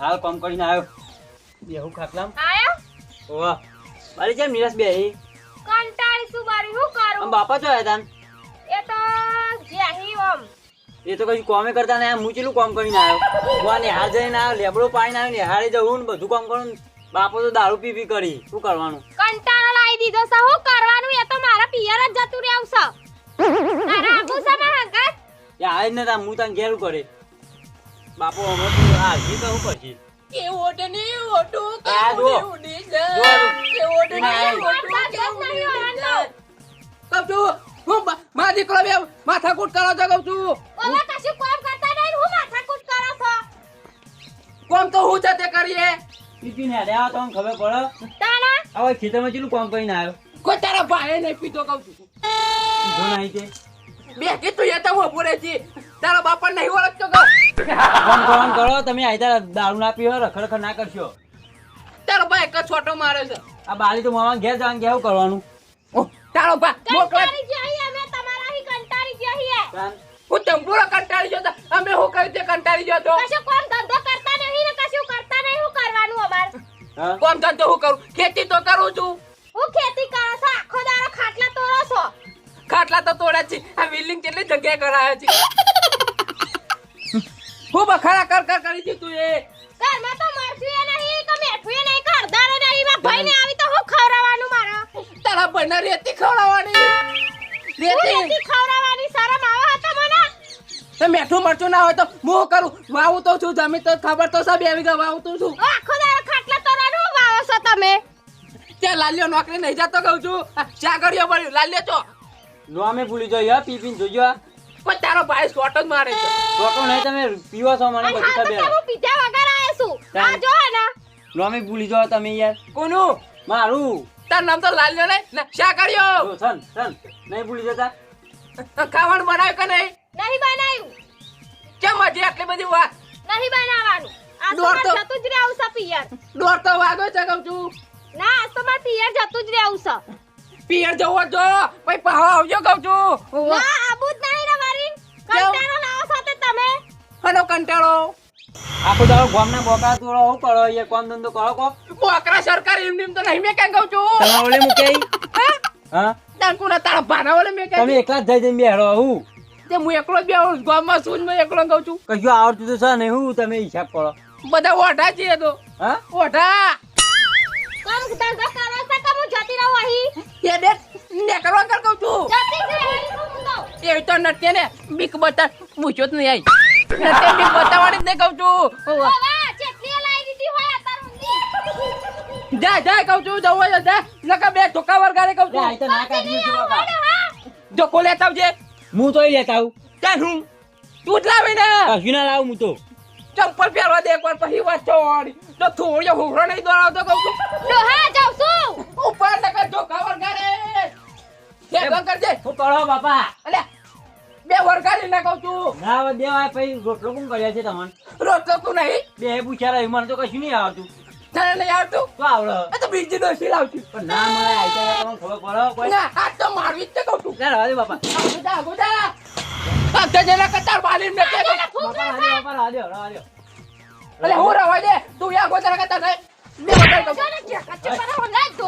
હાલ કોમ કરીને આવ્યો બેહું ખાટલામ આયો? ઓવા મારી જેમ નિરાશ બેહી? કંટાળી શું બારી હું કરું? બાપા જો આયા તાન. એ તો જેહી ઓમ. એ તો કઈ કોમે કરતા ને હું ચેલું કોમ કરીને આવ્યો? હું આ નિહાર જઈને આવ્યો લેબડો પાડીને આવ્યો નિહારે જવું ને બધું કામ કરું બાપો તો દારૂ પી પી કરી. શું કરવાનું? કંટાળો લાવી દીધો છે હું કરવાનું? એ તો મારા પિયર જ જતું રહેવું છે. તારા આબુ છે હંગાત એ આવે જ નતા હું તને ઘેરું કરે. બાપો હવે તું આ હજી તો શું કરશી? આ જુઓ. જુઓ. ના, કહું છું? હું મા- મારા દીકરો બે માથાકૂટ કરો છો કહું છું. ઓલા કશું કામ કરતા નહીં હું માથાકૂટ કરો છો? કોમ તો હું છે તે કરીએ? પીપીને હેડે તો ખબર પડે? તાના હવે ખેતરમાં ચેલું કામ કરીને આવ્યો? કોઈ તારા ભાઈ નહીં પીતો કહું છું. પીધો નહીં કે. બે કીધું એ તો હું પૂરે છી તારા બાપા નહીં ઓળખતો કહું. કામ કરવાનું કરો તમે આયતા દારૂ ના પીવો રખડ રખડ ના કરશો. તારો ભાઈ એક જ છોટો મારે છે. આ બાલી તો મામા ઘેર જવાનું કેવું કરવાનું? તારો ભાઈ મોકલા કંટાળી જઈએ અમે તમારા અહીં કંટાળી જઈએ તાન હું તંબુરો કંટાળી જતો અમે હું કહ્યું તે કંટાળી જતો તો? કશું કોમ ધંધો કરતા નહીં ને કશું કરતા નહીં. હું કરવાનું અમાર? કોમ ધંધો હું કરું? ખેતી તો કરું છું. હું ખેતી કરો છો? આખો દારો ખાટલા તોડો છો? ખાટલા તો તોડ્યા છે. આ બિલ્ડિંગ કેટલી જગ્યાએ કરાયા છે? હું બખાડા કર કર કરી છે તું એ. ઘરમાં તો મરશું એ નહીં કે મેઠું એ નહીં કે અડધારે નહીં. મારા ભાઈને આવી તો હું ખવડાવવાનું મારા. તારા ભાઈને રેતી ખવડાવવાની. રેતી. ખવડાવવાની. તો મેઠું મરચું ના હોય તો હું કરું? વાવું તો છું જમીન તો ખબર તો સબ એવી કે વાવું તો છું. આખો દાડો ખાટલા હું વાવો છો તમે? કે લાલ્યો નોકરી નહીં જતો કહું છું. ચાકરીઓ પડ્યું. લાલ્યો છો? નોમે ભૂલી જઈએ યાર પી પીને જોજો. પણ તારો ભાઈ શોટ જ મારે છે. છોકરો નહીં તમે પીવો છો મને બધું ખબર હું પીધા વગર આયા છું. આ જો ને ને નોમે ભૂલી જાઓ તમે યાર. કોનું? મારું. તાર નામ તો લાલ્યો નહીં? ને ચાકરીઓ જો છન છન નહીં ભૂલી જતા. ખાવાનું બનાવ્યું કે નહીં? નહીં બનાવ્યું કેમ હજી આટલી બધી વાત? નહીં બનાવવાનું. આ તો. મારે જતું જ રહેવું છે પિયર. ડોર તો વાગો છે કહું છું. ના આ તો મારે પિયર જતું જ રહેવું છે. પિયર જવો જો પછી પાહો આવજો કહું છું. ના આબુ જ નહીં રે મારી કંટાળો લાવો સાથે તમે. હલો કંટાળો. આખો દાડો ગામના બોકા તોડો હું કરો એ કોમ ધંધો કરો કો બોકરા સરકારી એમ નેમ તો નહીં મેં કેમ કહું છું. તમારે ઓલે મુકે? હા? હા? તાંકુના તારા ભાના ઓલે મેં તમે એકલા જ જઈ જઈને બેહરો હું? તે હું એકલો બે ગામમાં છું મેં એકલો કહું છું. કશું આવડતું તો છે નહીં હું તમે હિસાબ કરો. બધા ઓઢા છે તો. હા? ઓઢા. કામ ધંધો કરો છો કે હું જતી રહું અહીં? એ દે ને કર કહું છું. જતી એ તો નટકે ને બીક બતા જ નહીં આઈ. નટકે બીક બતાવવાની જ નહીં કહું છું. જા જા કહું છું જવો જા. નકા બે ધોકા વરગાડે કહું છું. ના ધોકો લેતા આવજે. હું તો લેતા આવું. ચાલ હું. તું જ લાવી ને. કશું ના લાવું હું તો. ચંપલ પહેરવા દે એકવાર પછી વાંચો ચોડી. તો થોડીઓ હુંગરો નહીં દોડાવતો કહું છું. ડોહા જાઉં છું. ઉપર નકર જો ખબર કરે બે બંધ દે શું કરો બાપા. અલે બે વરગાડી ના કહું છું. ના દેવા પછી રોટલો કોણ કર્યા છે તમને? રોટલો તું નહીં. બે પૂછ્યા રહી મને તો કશું નહીં આવતું તને નહીં આવતું તો. આવડે તો બીજી ડોસી લાવશું પણ ના મળે આઈ તો ખબર પડો કોઈ ના આ તો મારવી જ કહું છું. ના રહેવા બાપા. ગોડા ગોડા આ જેલા કતાર બાલી ને કે બાપા દે, બાપા દે, રહેવા અલે હું રવા દે? તું યા ગોડા કતાર નહીં મે વગર કહું કે જે પર હો ના તો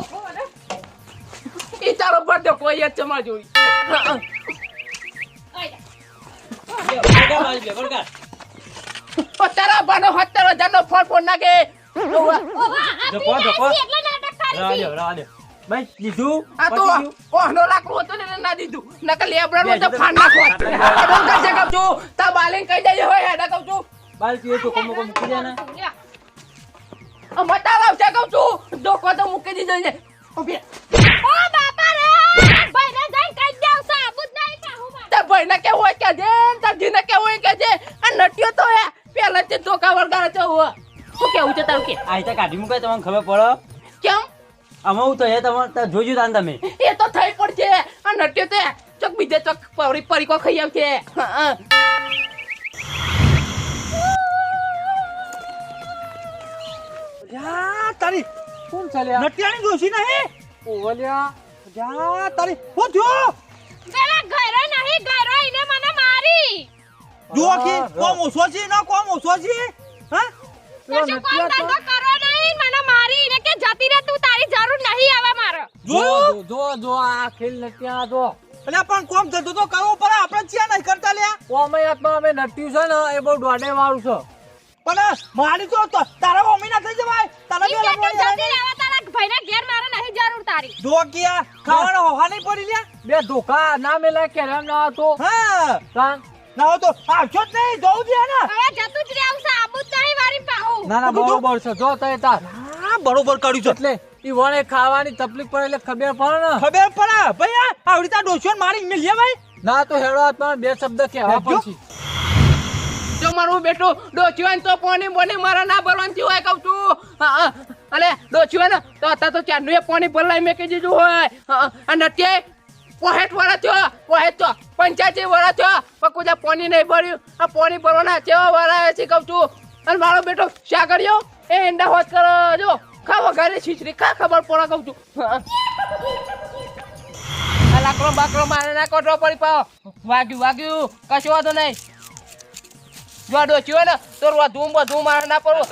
ઈ તારો બર્થડે કોઈ જ ચમા જોઈ. તારા બાનો સત્તર હજાર નો ફોન ફોન નાખે. આ તો ઓહનો લાકડું હતું ને ના દીધું. નકર લેબડા તો ફાન નાખો આ કરશે છું તા? બાલીન કહી દેજે હોય હેડા કહું છું. બાલ પીએ તો કોમો કોમ મૂકી દે ને. આ મતા લાવશે કહું છું. ડોકો તો મૂકી દીધો છે ઊભી ઓ બાપા રે! ભાઈને જઈને કહી દઉં સાબુત નહીં પાહું મારે તાર ભાઈને કેવું હોય કે જે તાર જીને કેવું હોય કે જે. આ નટિયો તો હે. પેલા તે ધોકા વળગાડે છે હું. શું કેવું છે તારું કે? આઈતા કાઢી મુકાય તમને ખબર પડે. કેમ? આમાં હું તો એ તમે તાર જોજો તાન તમે. એ તો થઈ પડશે. આ નટ્યો તે ચોક બીજે ચોક પરી પરીકો ખાઈ આવશે. હા, હા. તારી. કોણ ચાલ્યા નટિયાની ના હે ઓવલ્યા. જા તારી. હું જો પેલા ઘરે નહીં ઘરે એને મને મારી. જો કે કોમ ઓછો છે ના કોમ ઓછો છે. હા? પછી કોણ ધંધો કરો નહીં. મને મારી એને કે જતી રહે તું તારી જરૂર નહીં આવે મારે. જોયું જો જો. આ ખેલ નટ્યા જો. એટલે પણ કોમ ધંધો તો કરવો પડે. આપણે ચિયા નહીં કરતા લ્યા કોમે આત્મા અમે નટ્યું છે ને એ બહુ દોડે વાળું છે. પણ મારી તો તો તારા મમ્મી ના થઈ જવાય. તારા બે કે જતી રહેવા તારા ભાઈના ઘેર મારે નહીં જરૂર તારી. જો આ ખાવાનો હોહા નહીં પડી લ્યા. બે ધોકા ના મેલા કેરામ ના હતો. હા. ના હો તો આવશો જ નહીં જવું છે ને હવે જતું જ રહેવું છે આબુ જ નહીં મારી પાહુ. ના ના બરોબર છે જો તય તાર. હા બરોબર કર્યું છે. એટલે ઈ વણે ખાવાની તકલીફ પડે એટલે ખબર પડે ને. ખબર પડે? ભાઈ આ આવડી તા ડોશીઓને મારી મિલ્યા ભાઈ. ના તો હેડો બે શબ્દ કહેવા. પડશે જો મારું બેટું ડોચ્યું તો પોણી બોની મારા ના ભરવાનું થયું હોય કહું છું. અલે ડોચ્યું ને તો અત્યારે તો ચારનું એ પોણી ભરલાઈ મેકી દીધું હોય. હા, અને તે પોહેટ વાળા થયો પોહેટ થયો પંચાયતી વાળા થયો પણ કોઈ પોણી નહીં ભર્યું. આ પોની ભરવાના કેવા વાળા છે કહું છું. અને મારો બેટો શા કર્યો? એ એંડા હોત કરો જો. ખા વગાડે છીછરી. ખા ખબર પોણા કહું છું. આ લાકડો બાકડો મારે ના કોટરો પડી પાવ વાગ્યું વાગ્યું. કશું વાંધો નહીં. જો આ ડોચ્યું હોય ને તો ધૂમ ધૂમ મારે ના પડવું.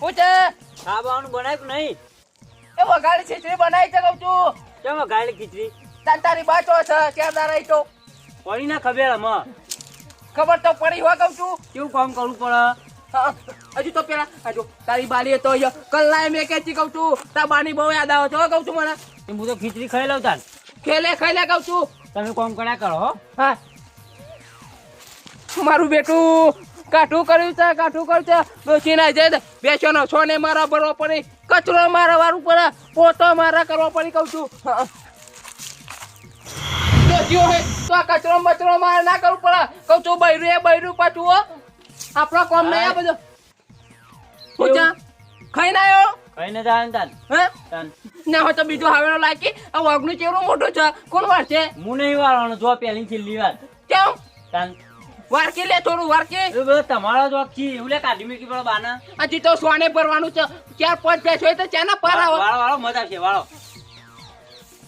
હું છે? ખાવાનું બનાવ્યું નહીં? એ વઘાડી ખીચડી બનાવી છે કહું છું. કેમ વઘાડી ખીચડી તારી બાચો છે ક્યાં દારા તો પડી ના ખબર આમાં. ખબર તો પડી હોય કઉ છું. કેવું કામ કરવું પડે? હજુ તો પેલા હજુ તારી બારી તો અહીંયા મેં કેચી કઉ છું. તાર બાની બહુ યાદ આવે છે કઉ છું મને. હું તો ખીચડી ખાઈ લઉં તાર ખેલે ખાઈ કહું છું. તમે કોમ કર્યા કરો હો. હા. મારું બેટું કાઠું કર્યું છે કાઠું કર્યું છે. ડોસી ના જાય બેસવાનો છો ને મારા ભરવો પડી. કચરો મારા વારું પડે. પોતો મારા કરવો પડી કઉ છું. હા. હે. તો આ કચરો બચરો મારે ના કરવું પડે. કઉ છું બૈરું એ બૈરું પાછું હો. આપણો કોમ નહીં આ બધો. પૂછા ખાઈ ના આવ્યો ખાઈને જાય ને તાન. હે? તાન. ના હોય તો બીજું હાવેલો લાગી. આ વાઘનું ચેવડું મોટું છે. કોણ વાર છે હું નહીં વાળવાનો જો પેલી છેલ્લી વાર. કેમ? તાન. વારકી લે થોડું વારકી. તમારો જો વાંક એવું લે કાઢી મૂકી પડે બાના? હજી તો સોને ભરવાનું છે. ચાર પાંચ હોય તો ચાના પર વાળો વાળો મજા છે વાળો.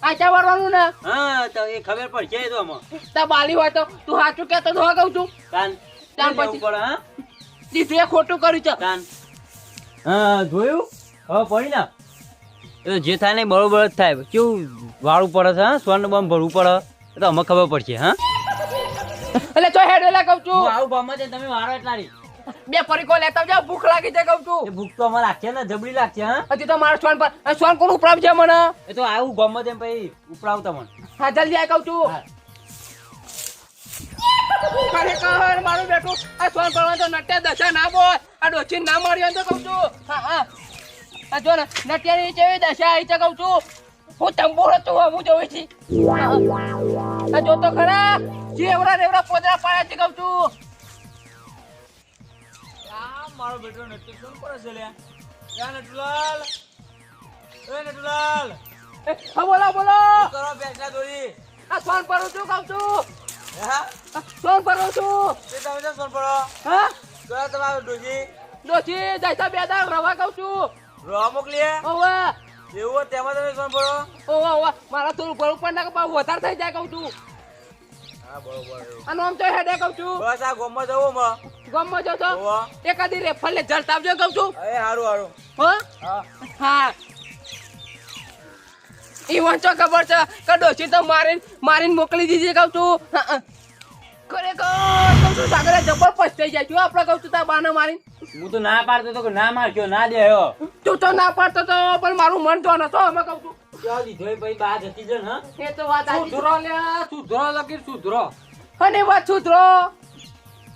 આચા વાળવાનું ને? હા તો એ ખબર પડશે તો આમાં. તા બાલી હોય તો તું સાચું કહેતો તો કહું છું? કાન કાન પછી? પડે હા? દીધું એ ખોટું કર્યું છે. કાન હા જોયું? હવે પડી ના. એ તો જે થાય ને બરોબર જ થાય. કેવું વાળું પડે છે હા? સ્વર્ણ બમ ભરવું પડે. તો અમે ખબર પડશે હા? એટલે તો હેડ એટલે કહું છું. આવું બમ છે તમે વાળો એટલા રી બે પરીકો લેતા જાવ ભૂખ લાગી છે કહું છું. ભૂખ તો અમારે લાગશે ને જબડી લાગશે હા? હજી તો મારા સ્વાન પર સ્વાન કોણ ઉપરાવ છે મને? એ તો આવું ગમે તેમ ભાઈ ઉપરાવ તમને હા જલ્દી આ કહું છું. ખરેખર મારું બેટું આ સ્વાન પર તો નટ્યા દશા ના બોલ આ ડોચી ના મળ્યો તો કહું છું. હા હા. આ જો ને નટિયાની જેવી દશા આવી છે કહું છું. હું તંબુર હતું હું જોઈ છી. આ જો તો ખરા જેવડા રેવડા પોદરા પાડ્યા છે કહું છું. મારો બેટો નટુ શું કરે છે લ્યા. યા નટુલાલ. એ નટુલાલ. એ, હા બોલો બોલો. કરો બેસા દોરી. આ સ્વાન પર શું કામ છું? હા? આ સ્વાન પર છું? તે તમે જેમ સોન પડો હા? કરો તમારો ડોજી ડોચી જૈસા બેદા રવા કહું છું. રવા મોકલીએ? ઓવે. એવું તેમાં તમે સોન પડો ઓવા ઓવા. મારા થોડું ઘણું પણ ના વધારે થઈ જાય કહું છું. અને આમ તો હેડે કહું છું. બસ આ ગોમમાં જવું માં ગમમાં જો તો ઓવા એકાદી રેફલ ને જલતા આવજો કહું છું. અરે હારું હારું. હો? હા. હા. ઈ વાંચો ખબર છે? કે ડોશી તો મારીને મારીને મોકલી દીધી કહું છું. ખરેખર કહું છું સાગરે જબર પછતાઈ જાય. છું આપણે કહું છું તાર બાને મારીને. હું તો ના પાડતો તો કે ના મારજો ના દેયો તું તો ના પાડતો તો પણ મારું મન તો નતો અમે કહું છું. જતી એ તો વાત સુધરો લ્યા સુધરો લગી સુધરો? અને વાત સુધરો.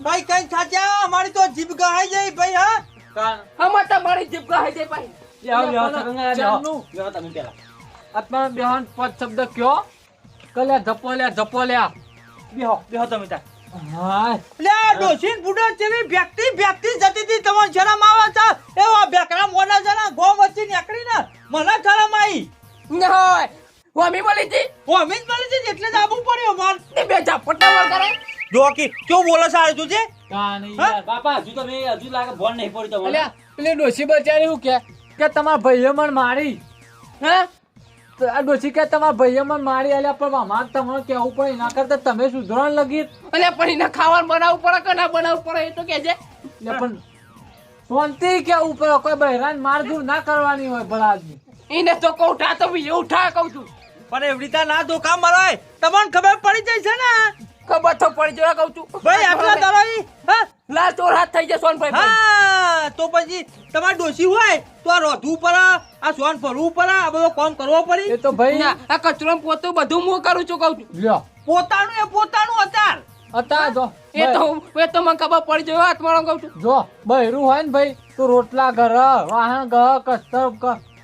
ભાઈ કઈ સાચા? અમારી તો જીભ ગહાઈ જાય ભાઈ હા? કાન હમણાં તમારી જીભ ગહાઈ જાય ભાઈ. તમે પેલા. આત્મા બેહન પદ શબ્દ કયો? કલ્યા ધપો લ્યા ધપો લ્યા. બેહો, બેહો તમે તાર. હાય. લે આ ડોશીન બુડો જેવી વ્યક્તિ વ્યક્તિ જતી તી તમને શરમ આવે છે. એવા બેકરા મોના જણા ગોમ વચ્ચે નીકળી ને મને શરમ આવી ના હોય. વમી બોલી હતી? હોમી જ મળી છે એટલે જ આવવું પડ્યો માર. તે બે ઝાપટા વળ કરે. જો કેવું બોલે સારું તું છે કાન યાર. બાપા હજુ તમે હજુ લાગે ભણ નહીં પડ્યું તમને. પેલી ડોશી બચારી હું કે? કે તમારા ભાઈએ મને મારી. હે? તો આ ડોશી કે તમારા ભાઈએ મન મારી આલ્યા પણ અમારે તમને કેવું પડે એના કરતા તમે સુધરણ લગી. પણ એને ખાવાનું બનાવવું પડે કે ના બનાવવું પડે એ તો કે છે. પણ શાંતિ કેવું પડે કોઈ બહેરાન મારધૂર ના કરવાની હોય ભલા આદમી. એને તો કહું ઉઠા તો બીજે ઉઠા કહું છું. પણ એવી રીતે ના ધોકા મરાય તમને ખબર પડી જાય છે ને? ખબર તો પડી જવા કહું છું. ભાઈ આટલા દરોઈ હા? લાલ ચોર હાથ થઈ જશે સોનભાઈ હા તો પછી તમારે ડોશી હોય તો આ રોધવું પડે આ સોન ફરવું પડે આ બધો કામ કરવો એ તો ભાઈ ના આ કચરો પોતું બધું હું કરું છું કહું છું. લ્યો. પોતાનું એ પોતાનું અત્યાર અત્યારે જો એ તો એ તો મને ખબર પડી જાય મારો કહું છું. જો બહેરું હોય ને ભાઈ તો રોટલા ઘર વાહન ઘર કસ્તર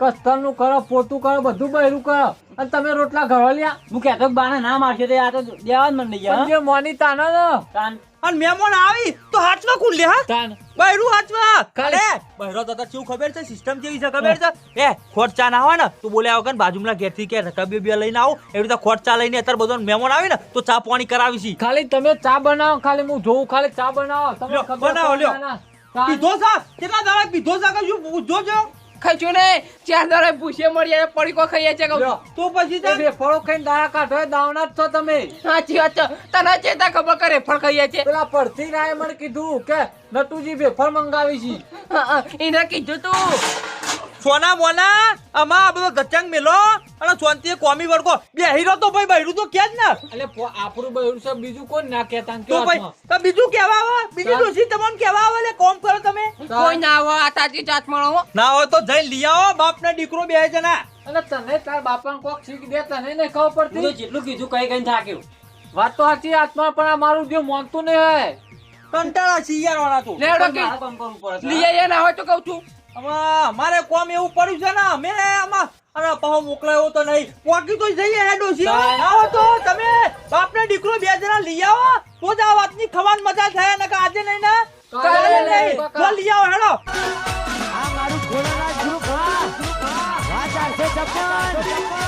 કસ્તરનું કરો પોતું કરો બધું બહેરું કરો. અને તમે રોટલા ઘરો લ્યા. હું કહેતો બાને ના મારશે તે આ તો દેવા જ મને પણ જે મોની તાનો ને તાન. અને મેમોન આવી તો હાચવા કુલ લે હા? તાન. બહેરું હાચવા કાલે બહેરો તો શું ખબર છે? સિસ્ટમ કેવી છે ખબર છે? એ ખોટ ચા ના. હોય ને તું બોલ્યા વગર બાજુમાં ઘેરથી કે રકબી બે લઈને આવું. એવી રીતે ખોટ ચા લઈને અત્યારે બધો મેમોન આવે ને તો ચા પાણી કરાવી છી ખાલી તમે ચા બનાવો ખાલી હું જોઉં ખાલી ચા બનાવો. તમે ખબર બનાવો, લ્યો. પીધો સા કેટલા દાડા પીધો સા કે શું પૂછજો છો? ખાઈશું ને. ચાર દાડે ભૂસે મળીએ પડીકો ખાઈએ છે લ્યો. પછી એ તો ખાઈને દાડા કાઢો દાવના જ છો તમે. સાચી વાત છે. તને ચેતા ખબર કરે ફળ ખાઈએ છે. પેલા પડતી રાય મને કીધું કે નટુજી વેફળ મંગાવી છે. એને કીધું તું. સોના મોના આમાં આ બધો ગચંગ મેલો અને શાંતિએ કોમી વર્ગો બે હીરો તો ભાઈ બૈરું તો કે જ ને. એટલે આપણું બહેરું છે બીજું કોણ ના કહેતા તો ભાઈ તો? બીજું કેવા આવે? બીજું ચાલ. તમને કેવા આવે એટલે કોમ કરો તમે. કોઈ ના આવો આ તાજી જાત મળો ના હોય તો જઈ લઈ આવો બાપ ને દીકરો બે જણા. અને તને તાર બાપા કોક શીખ દે તને નહીં ખબર પડતી. જેટલું કીધું કઈ કઈ થાક્યું. વાત તો સાચી આત્મા પણ આ મારું જે માનતું નહીં હે. કંટાળા શિયાર વાળા તું. લેડો કે. લઈ આવીએ ના હોય તો કહું છું. અમારે કોમ એવું પડ્યું છે ને અમે આમાં અરે પહો મોકલાયો તો નહીં. પોકી તો જઈએ હેડો છે આવો તો તમે બાપને દીકરો બે જણા લઈ આવો. તો જ આ વાતની ખવાન મજા થાય ને કે આજે નહીં ને કાલે નહીં તો લઈ આવો હેડો. આ મારું ખોલાના ગુરુ ખા રાજા છે જપન